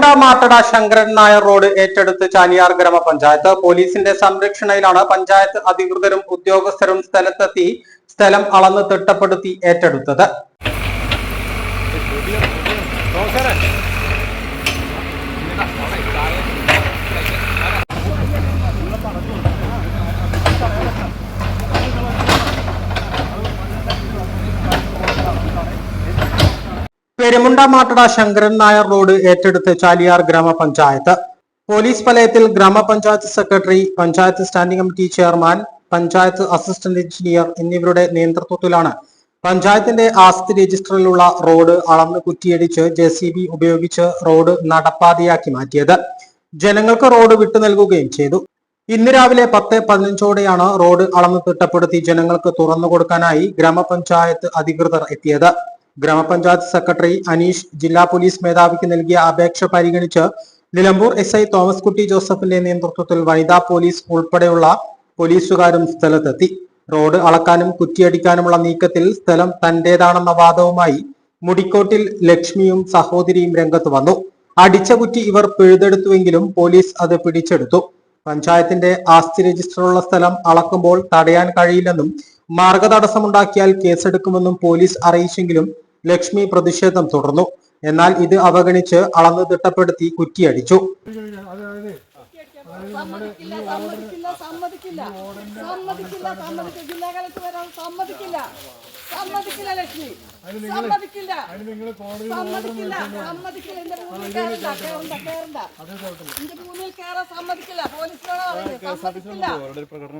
പെരുമുണ്ട മാട്ടട ശങ്കരൻ നായർ റോഡ് ഏറ്റെടുത്ത് ചാലിയാർ ഗ്രാമപഞ്ചായത്ത്. പോലീസിന്റെ സംരക്ഷണയിലാണ് പഞ്ചായത്ത് അധികൃതരും ഉദ്യോഗസ്ഥരും സ്ഥലത്തെത്തി സ്ഥലം അളന്ന് തിട്ടപ്പെടുത്തി ഏറ്റെടുത്തത്. പെരുമുണ്ട ശങ്കരൻ നായർ റോഡ് ഏറ്റെടുത്ത് ചാലിയാർ ഗ്രാമപഞ്ചായത്ത്. പോലീസ് വലയത്തിൽ ഗ്രാമപഞ്ചായത്ത് secretary panchayat standing committee chairman panchayat assistant engineer എന്നിവരുടെ നേതൃത്വത്തിലാണ് പഞ്ചായത്തിന്റെ ആസ്തി രജിസ്റ്ററിലുള്ള റോഡ് അളന്ന് കുറ്റിയടിച്ച് ജെ സി ബി ഉപയോഗിച്ച് റോഡ് നടപ്പാതയാക്കി മാറ്റിയത്. ജനങ്ങൾക്ക് റോഡ് വിട്ടു നൽകുകയും ചെയ്തു. ഇന്ന് രാവിലെ പത്ത് പതിനഞ്ചോടെയാണ് റോഡ് അളന്ന് തിട്ടപ്പെടുത്തി ജനങ്ങൾക്ക് തുറന്നു കൊടുക്കാനായി ഗ്രാമപഞ്ചായത്ത് അധികൃതർ എത്തിയത്. ഗ്രാമപഞ്ചായത്ത് സെക്രട്ടറി അനീഷ് ജില്ലാ പോലീസ് മേധാവിക്ക് നൽകിയ അപേക്ഷ പരിഗണിച്ച് നിലമ്പൂർ എസ് ഐ തോമസ് കുട്ടി ജോസഫിന്റെ നേതൃത്വത്തിൽ വനിതാ പോലീസ് ഉൾപ്പെടെയുള്ള പോലീസുകാരും സ്ഥലത്തെത്തി. റോഡ് അളക്കാനും കുറ്റിയടിക്കാനുമുള്ള നീക്കത്തിൽ സ്ഥലം തന്റേതാണെന്ന വാദവുമായി മുടിക്കോട്ടിൽ ലക്ഷ്മിയും സഹോദരിയും രംഗത്ത് വന്നു. അടിച്ച കുറ്റി ഇവർ പിഴുതെടുത്തുവെങ്കിലും പോലീസ് അത് പിടിച്ചെടുത്തു. പഞ്ചായത്തിന്റെ ആസ്തി രജിസ്റ്ററുള്ള സ്ഥലം അളക്കുമ്പോൾ തടയാൻ കഴിയില്ലെന്നും മാർഗതടസ്സമുണ്ടാക്കിയാൽ കേസെടുക്കുമെന്നും പോലീസ് അറിയിച്ചെങ്കിലും ലക്ഷ്മി പ്രതിഷേധം തുടർന്നു. എന്നാൽ ഇത് അവഗണിച്ച് അളന്ന് തിട്ടപ്പെടുത്തി കുറ്റിയടിച്ചു. സമ്മതിക്കില്ല സമ്മതിക്കില്ല സമ്മതിക്കില്ല. സമ്മതിക്കില്ല സമ്മതിക്കില്ല. ജില്ലാ കലക്ടർ വരാൻ സമ്മതിക്കില്ല. സമ്മതിക്കില്ല ലക്ഷ്മി. സമ്മതിക്കില്ല. സമ്മതിക്കില്ല സമ്മതിക്കില്ല. എന്റെ മൂന്നിൽ കയറണ്ട കയറണ്ട കയറണ്ട. എന്റെ ഭൂമിയിൽ കയറാൻ സമ്മതിക്കില്ല. പോലീസിനോട് സമ്മതിക്കില്ല.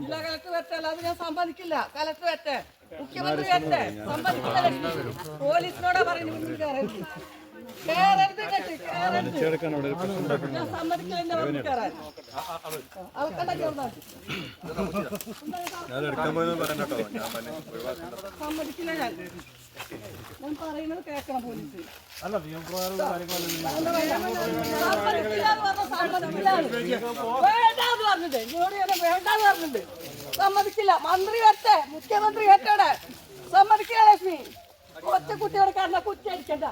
ജില്ലാ കലക്ടർ വരട്ടെ അല്ലാതെ ഞാൻ സമ്മതിക്കില്ല. കലക്ടർ വരട്ടെ മുഖ്യമന്ത്രി വരട്ടെ. സമ്മതിക്കില്ല ലക്ഷ്മി. പോലീസിനോടാ പറയുന്നത് മുന്നിൽ കയറരുത്. സമ്മതിക്കില്ല ഞാൻ മന്ത്രി വരട്ടെ മുഖ്യമന്ത്രി വരട്ടെ സമ്മതിക്കില്ല ലക്ഷ്മി കൊച്ചു കുട്ടിയോടെ കാരണം കുറ്റി അടിക്കണ്ട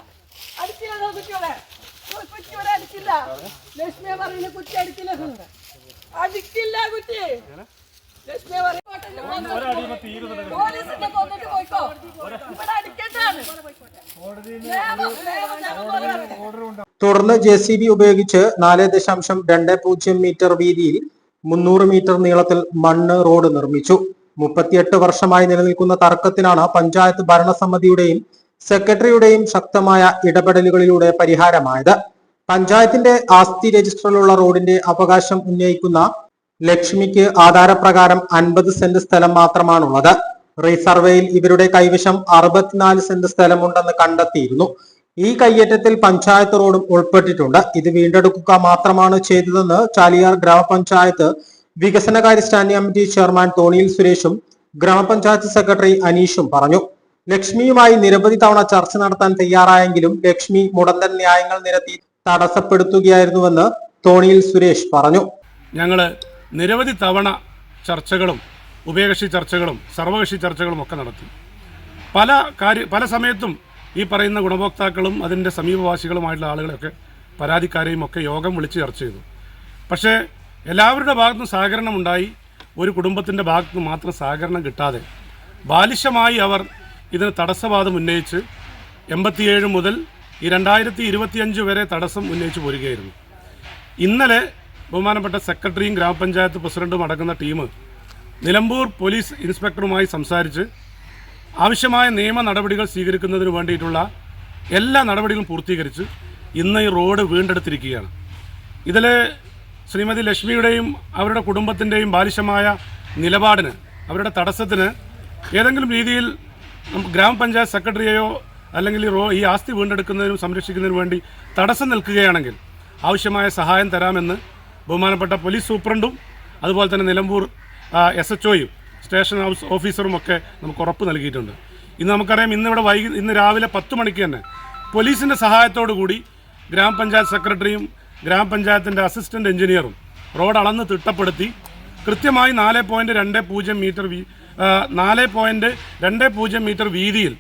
നിങ്ങൾ കുട്ടിയോടെ കുറ്റിയോടെ അടിക്കില്ല. ലക്ഷ്മിയെ പറയുന്നത് കുറ്റി അടിക്കില്ല. അടിക്കില്ല കുറ്റി ലക്ഷ്മിയെ പറയും പോലീസിന്റെ കൊന്നിട്ട് പോയിക്കോ. ഇവിടെ പോലെ തുടർന്ന് ജെ സി ബി ഉപയോഗിച്ച് നാല് ദശാംശം രണ്ട് പൂജ്യം മീറ്റർ വീതിയിൽ മുന്നൂറ് മീറ്റർ നീളത്തിൽ മണ്ണ് റോഡ് നിർമ്മിച്ചു. മുപ്പത്തിയെട്ട് വർഷമായി നിലനിൽക്കുന്ന തർക്കത്തിനാണ് പഞ്ചായത്ത് ഭരണസമിതിയുടെയും സെക്രട്ടറിയുടെയും ശക്തമായ ഇടപെടലുകളിലൂടെ പരിഹാരമായത്. പഞ്ചായത്തിന്റെ ആസ്തി രജിസ്റ്ററിലുള്ള റോഡിന്റെ അവകാശം ഉന്നയിക്കുന്ന ലക്ഷ്മിക്ക് ആധാരപ്രകാരം അൻപത് സെന്റ് സ്ഥലം മാത്രമാണുള്ളത്. റീസർവേയിൽ ഇവരുടെ കൈവശം അറുപത്തിനാല് സെന്റ് സ്ഥലമുണ്ടെന്ന് കണ്ടെത്തിയിരുന്നു. ഈ കയ്യേറ്റത്തിൽ പഞ്ചായത്ത് റോഡും ഉൾപ്പെട്ടിട്ടുണ്ട്. ഇത് വീണ്ടെടുക്കുക മാത്രമാണ് ചെയ്തതെന്ന് ചാലിയാർ ഗ്രാമപഞ്ചായത്ത് വികസനകാര്യ സ്റ്റാൻഡിംഗ് കമ്മിറ്റി ചെയർമാൻ തോണിയിൽ സുരേഷും ഗ്രാമപഞ്ചായത്ത് സെക്രട്ടറി അനീഷും പറഞ്ഞു. ലക്ഷ്മിയുമായി നിരവധി തവണ ചർച്ച നടത്താൻ തയ്യാറായെങ്കിലും ലക്ഷ്മി മുടന്തൻ ന്യായങ്ങൾ നിരത്തി തടസ്സപ്പെടുത്തുകയായിരുന്നുവെന്ന് തോണിയിൽ സുരേഷ് പറഞ്ഞു. ഞങ്ങൾ നിരവധി തവണ ചർച്ചകളും ഉഭയകക്ഷി ചർച്ചകളും സർവകക്ഷി ചർച്ചകളും ഒക്കെ നടത്തി. പല കാര്യ പല സമയത്തും ഈ പറയുന്ന ഗുണഭോക്താക്കളും അതിന്റെ സമീപവാസികളുമായിട്ടുള്ള ആളുകളൊക്കെ പരാതിക്കാരെയും ഒക്കെ യോഗം വിളിച്ച് ചർച്ച ചെയ്തു. പക്ഷേ എല്ലാവരുടെ ഭാഗത്തുനിന്ന് സഹകരണം ഉണ്ടായി. ഒരു കുടുംബത്തിന്റെ ഭാഗത്തുനിന്ന് മാത്രം സഹകരണം കിട്ടാതെ ബാലിശമായി അവർ ഇതിന് തടസ്സവാദം ഉന്നയിച്ച് എൺപത്തിയേഴ് മുതൽ ഈ രണ്ടായിരത്തി ഇരുപത്തിയഞ്ച് വരെ തടസ്സം ഉന്നയിച്ച് പോരുകയായിരുന്നു. ഇന്നലെ ബഹുമാനപ്പെട്ട സെക്രട്ടറിയും ഗ്രാമപഞ്ചായത്ത് പ്രസിഡന്റും അടങ്ങുന്ന ടീം നിലമ്പൂർ പോലീസ് ഇൻസ്പെക്ടറുമായി സംസാരിച്ച് ആവശ്യമായ നിയമ നടപടികൾ സ്വീകരിക്കുന്നതിന് വേണ്ടിയിട്ടുള്ള എല്ലാ നടപടികളും പൂർത്തീകരിച്ച് ഇന്ന് ഈ റോഡ് വീണ്ടെടുത്തിരിക്കുകയാണ്. ഇതിൽ ശ്രീമതി ലക്ഷ്മിയുടെയും അവരുടെ കുടുംബത്തിന്റെയും ബാലിശമായ നിലപാടിന് അവരുടെ തടസ്സത്തിന് ഏതെങ്കിലും രീതിയിൽ ഗ്രാമപഞ്ചായത്ത് സെക്രട്ടറിയെയോ അല്ലെങ്കിൽ ഈ ആസ്തി വീണ്ടെടുക്കുന്നതിനും സംരക്ഷിക്കുന്നതിനും വേണ്ടി തടസ്സം നിൽക്കുകയാണെങ്കിൽ ആവശ്യമായ സഹായം തരാമെന്ന് ബഹുമാനപ്പെട്ട പോലീസ് സൂപ്രണ്ടും അതുപോലെ തന്നെ നിലമ്പൂർ എസ് എച്ച് ഒയും സ്റ്റേഷൻ ഹൗസ് ഓഫീസറും ഒക്കെ നമുക്ക് ഉറപ്പ് നൽകിയിട്ടുണ്ട്. ഇന്ന് നമുക്കറിയാം ഇന്നിവിടെ വൈകി ഇന്ന് രാവിലെ പത്ത് മണിക്ക് തന്നെ പോലീസിന്റെ സഹായത്തോടു കൂടി ഗ്രാമപഞ്ചായത്ത് സെക്രട്ടറിയും ഗ്രാമപഞ്ചായത്തിന്റെ അസിസ്റ്റന്റ് എഞ്ചിനീയറും റോഡ് അളന്ന് തിട്ടപ്പെടുത്തി കൃത്യമായി നാല് പോയിന്റ് രണ്ട് പൂജ്യം മീറ്റർ നാല് പോയിന്റ് രണ്ട് പൂജ്യം മീറ്റർ വീതിയിൽ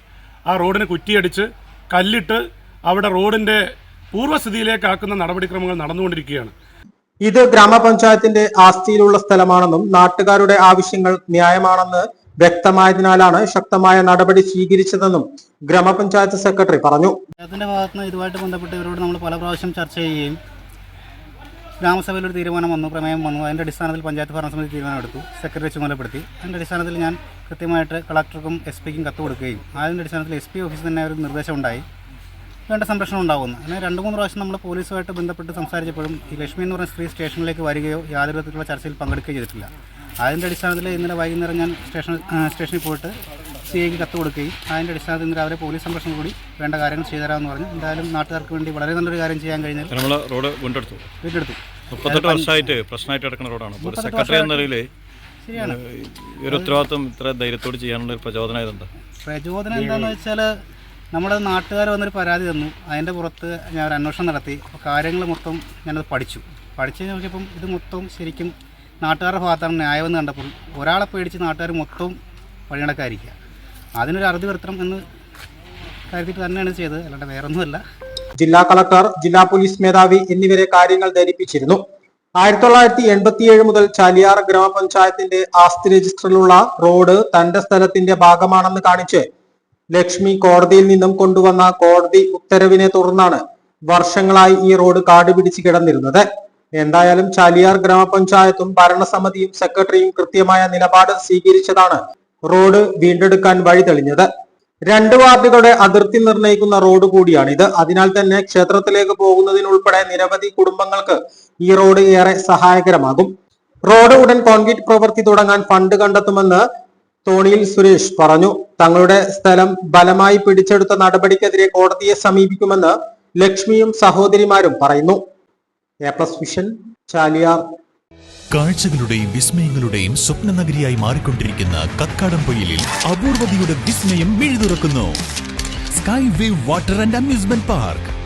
ആ റോഡിന് കുറ്റിയടിച്ച് കല്ലിട്ട് അവിടെ റോഡിന്റെ പൂർവസ്ഥിതിയിലേക്കാക്കുന്ന നടപടിക്രമങ്ങൾ നടന്നുകൊണ്ടിരിക്കുകയാണ്. ഇത് ഗ്രാമപഞ്ചായത്തിന്റെ ആസ്തിയിലുള്ള സ്ഥലമാണെന്നും നാട്ടുകാരുടെ ആവശ്യങ്ങൾ ന്യായമാണെന്ന് വ്യക്തമായതിനാലാണ് ശക്തമായ നടപടി സ്വീകരിച്ചതെന്നും ഗ്രാമപഞ്ചായത്ത് സെക്രട്ടറി പറഞ്ഞു. അതിന്റെ ഭാഗത്തുനിന്ന് ഇതുമായിട്ട് ബന്ധപ്പെട്ട് ഇവരോട് നമ്മൾ പല പ്രാവശ്യം ചർച്ച ചെയ്യുകയും ഗ്രാമസഭയിൽ ഒരു തീരുമാനം വന്നു പ്രമേയം വന്നു. അതിന്റെ അടിസ്ഥാനത്തിൽ പഞ്ചായത്ത് ഭരണസമിതി തീരുമാനമെടുത്തു. സെക്രട്ടറി ചുമതലപ്പെടുത്തി അതിന്റെ അടിസ്ഥാനത്തിൽ ഞാൻ കൃത്യമായിട്ട് കളക്ടർക്കും എസ് പിക്കും കത്ത് കൊടുക്കുകയും അതിന്റെ അടിസ്ഥാനത്തിൽ എസ് പി ഓഫീസിൽ തന്നെ ഒരു നിർദ്ദേശം ഉണ്ടായി വേണ്ട സംരക്ഷണം ഉണ്ടാകുന്നു. അങ്ങനെ രണ്ട് മൂന്ന് പ്രാവശ്യം നമ്മൾ പോലീസുമായിട്ട് ബന്ധപ്പെട്ട് സംസാരിച്ചപ്പോഴും ഈ ലക്ഷ്മി എന്ന് പറഞ്ഞ സ്ത്രീ സ്റ്റേഷനിലേക്ക് വരികയോ യാതൊരു വിധത്തിലുള്ള ചർച്ചയിൽ പങ്കെടുക്കുകയോ ചെയ്തിട്ടില്ല. അതിന്റെ അടിസ്ഥാനത്തിൽ ഇന്നലെ വൈകുന്നേരം ഞാൻ സ്റ്റേഷൻ സ്റ്റേഷനിൽ പോയിട്ട് സി ഐക്ക് കത്ത് കൊടുക്കുകയും അതിന്റെ അടിസ്ഥാനത്തിൽ ഇന്ന് രാവിലെ പോലീസ് സംരക്ഷണം കൂടി വേണ്ട കാര്യങ്ങൾ ചെയ്തുതരാമെന്ന് പറഞ്ഞു. എന്തായാലും നാട്ടുകാർക്ക് വേണ്ടി വളരെ നല്ലൊരു കാര്യം ചെയ്യാൻ കഴിഞ്ഞാൽ നമ്മൾ റോഡ് വീണ്ടെടുത്തു. വീണ്ടെടുത്തു. മുപ്പത്തെട്ട് വർഷമായിട്ട് പ്രശ്നമായിട്ട് കിടക്കുന്ന റോഡാണ്. ഒരു സെക്രട്ടറി എന്ന നിലയിൽ ഒരു ഉത്തരവാദിത്വം ഇത്ര ധൈര്യത്തോട് ചെയ്യാനുള്ള ഒരു പ്രചോദനം ഇതുണ്ട് പ്രചോദനം എന്താണെന്ന് വെച്ചാൽ നമ്മുടെ നാട്ടുകാർ വന്നൊരു പരാതി തന്നു. അതിന്റെ പുറത്ത് ഞാൻ ഒരു അന്വേഷണം നടത്തി. അപ്പോൾ കാര്യങ്ങൾ മൊത്തം ഞാനത് പഠിച്ചു. പഠിച്ചു നോക്കിയപ്പം ഇത് മൊത്തം ശരിക്കും നാട്ടുകാരുടെ ഭാഗത്താണ് ന്യായമെന്ന് കണ്ടപ്പോൾ ഒരാളെ പേടിച്ച് നാട്ടുകാർ മൊത്തം വഴിനടക്കാതിരിക്കുക അതിനൊരു അറുതി വരുത്തണം എന്ന് കരുതിയിട്ട് തന്നെയാണ് ചെയ്തത്. അല്ലാണ്ട് വേറൊന്നുമല്ല. ജില്ലാ കളക്ടർ ജില്ലാ പോലീസ് മേധാവി എന്നിവരെ കാര്യങ്ങൾ ധരിപ്പിച്ചിരുന്നു. ആയിരത്തി തൊള്ളായിരത്തി എൺപത്തിയേഴ് മുതൽ ചാലിയാർ ഗ്രാമപഞ്ചായത്തിന്റെ ആസ്തി രജിസ്റ്ററിലുള്ള റോഡ് തന്റെ സ്ഥലത്തിന്റെ ഭാഗമാണെന്ന് കാണിച്ച് ലക്ഷ്മി കോടതിയിൽ നിന്നും കൊണ്ടുവന്ന കോടതി ഉത്തരവിനെ തുടർന്നാണ് വർഷങ്ങളായി ഈ റോഡ് കാട് പിടിച്ച് കിടന്നിരുന്നത്. എന്തായാലും ചാലിയാർ ഗ്രാമപഞ്ചായത്തും ഭരണസമിതിയും സെക്രട്ടറിയും കൃത്യമായ നിലപാട് സ്വീകരിച്ചതാണ് റോഡ് വീണ്ടെടുക്കാൻ വഴി തെളിഞ്ഞത്. രണ്ട് വാർഡുകളുടെ അതിർത്തി നിർണയിക്കുന്ന റോഡ് കൂടിയാണിത്. അതിനാൽ തന്നെ ക്ഷേത്രത്തിലേക്ക് പോകുന്നതിനുൾപ്പെടെ നിരവധി കുടുംബങ്ങൾക്ക് ഈ റോഡ് ഏറെ സഹായകരമാകും. റോഡ് ഉടൻ കോൺക്രീറ്റ് പ്രവൃത്തി തുടങ്ങാൻ ഫണ്ട് കണ്ടെത്തുമെന്ന് തോണിയിൽ സുരേഷ് പറഞ്ഞു. തങ്ങളുടെ സ്ഥലം ബലമായി പിടിച്ചെടുത്ത നടപടിക്കെതിരെ കോടതിയെ സമീപിക്കുമെന്ന് ലക്ഷ്മിയും സഹോദരിമാരും പറയുന്നു. A plus vision Chaliyar. കാഴ്ചകളുടെയും വിസ്മയങ്ങളുടെയും സ്വപ്ന നഗരിയായി മാറിക്കൊണ്ടിരിക്കുന്ന കക്കാടം പൊയിലിൽ അപൂർവതയുടെ വിസ്മയം മിഴുതുറക്കുന്നു. Sky wave water and amusement park.